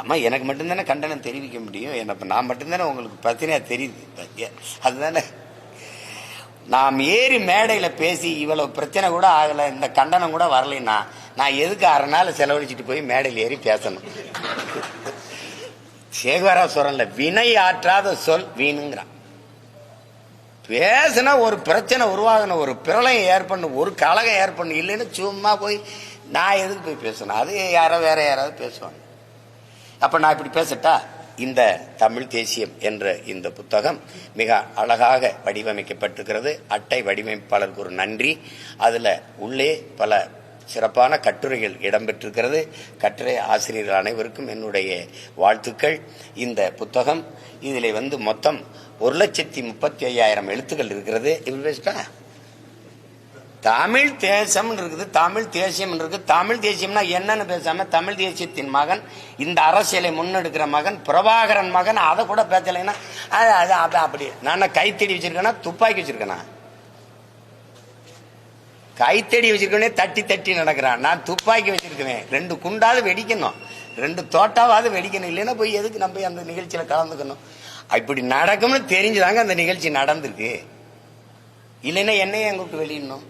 அம்மா எனக்கு மட்டும்தானே கண்டனம் தெரிவிக்க முடியும்? என்ன நான் மட்டும்தானே உங்களுக்கு பிரச்சனையா தெரியுது? அதுதானே. நாம் ஏறி மேடையில் பேசி இவ்வளவு பிரச்சனை கூட ஆகலை இந்த கண்டனம் கூட வரலைன்னா நான் எதுக்கு அரை நாள் செலவழிச்சிட்டு போய் மேடையில் ஏறி பேசணும்? சேகரா சொல்றல வினை ஆற்றாத சொல் வீணுங்கிறான். பேசினா ஒரு பிரச்சனை உருவாகணும் ஒரு பிரளயம் ஏற்படணும் ஒரு கலகம் ஏற்படணும் இல்லைன்னு சும்மா போய் நான் எதுக்கு போய் பேசணும்? அது யாரோ வேற யாராவது பேசுவாங்க. அப்ப நான் இப்படி பேசட்டா? இந்த தமிழ் தேசியம் என்ற இந்த புத்தகம் மிக அழகாக வடிவமைக்கப்பட்டிருக்கிறது. அட்டை வடிவமைப்பாளருக்கு ஒரு நன்றி. அதுல உள்ளே பல சிறப்பான கட்டுரைகள் இடம்பெற்றிருக்கிறது. கட்டுரை ஆசிரியர்கள் அனைவருக்கும் என்னுடைய வாழ்த்துக்கள். இந்த புத்தகம் இதில் வந்து மொத்தம் ஒரு லட்சத்தி முப்பத்தி ஐயாயிரம் எழுத்துக்கள் இருக்கிறது. இப்படி பேசிட்டா? தமிழ் தேசம் இருக்குது தமிழ் தேசியம் இருக்குது தமிழ் தேசியம்னா என்னன்னு பேசாம தமிழ் தேசியத்தின் மகன் இந்த அரசியலை முன்னெடுக்கிற மகன் பிரபாகரன் மகன் அதை கூட பேசலைன்னா அது அது அப்படி. நான் கைத்தடி வச்சிருக்கேனா துப்பாக்கி வச்சிருக்கேனா? கைத்தடி வச்சிருக்கேனே தட்டி தட்டி நடக்கிறான். நான் துப்பாக்கி வச்சிருக்கேன் ரெண்டு குண்டாவது வெடிக்கணும். ரெண்டு தோட்டாவது வெடிக்கணும். இல்லைன்னா போய் எதுக்கு நம்ம அந்த நிகழ்ச்சியில கலந்துக்கணும்? இப்படி நடக்கும்னு தெரிஞ்சுதாங்க அந்த நிகழ்ச்சி நடந்திருக்கு. இல்லைன்னா என்னையே எங்கிட்டு வெளியிடணும்?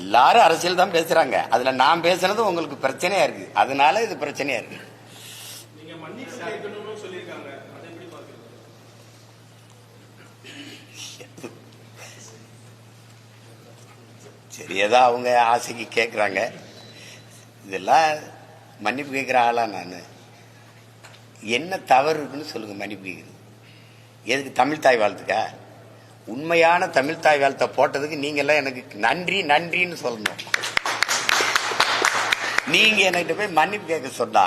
எல்லாரும் அரசியல் தான் பேசுறாங்க. அதுல நான் பேசுனது உங்களுக்கு பிரச்சனையா இருக்கு. அதனால இது பிரச்சனையா இருக்கு. சரி ஏதோ அவங்க ஆசைக்கு கேட்குறாங்க இதெல்லாம் மன்னிப்பு கேட்குற ஆளா நான். என்ன தவறு இருக்குன்னு சொல்லுங்க மன்னிப்பு கேட்குறது எதுக்கு தமிழ் தாய் வாழ்த்துக்கா? உண்மையான தமிழ் தாய் வாழ்த்தை போட்டதுக்கு நீங்க எல்லாம் எனக்கு நன்றி நன்றின்னு சொல்லணும். நீங்க என்கிட்ட போய் மன்னிப்பு கேட்க சொன்னா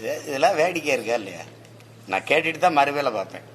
இதெல்லாம் வேடிக்கை இருக்கா இல்லையா? நான் கேட்டுட்டு தான் மறுவேளை பார்ப்பேன்.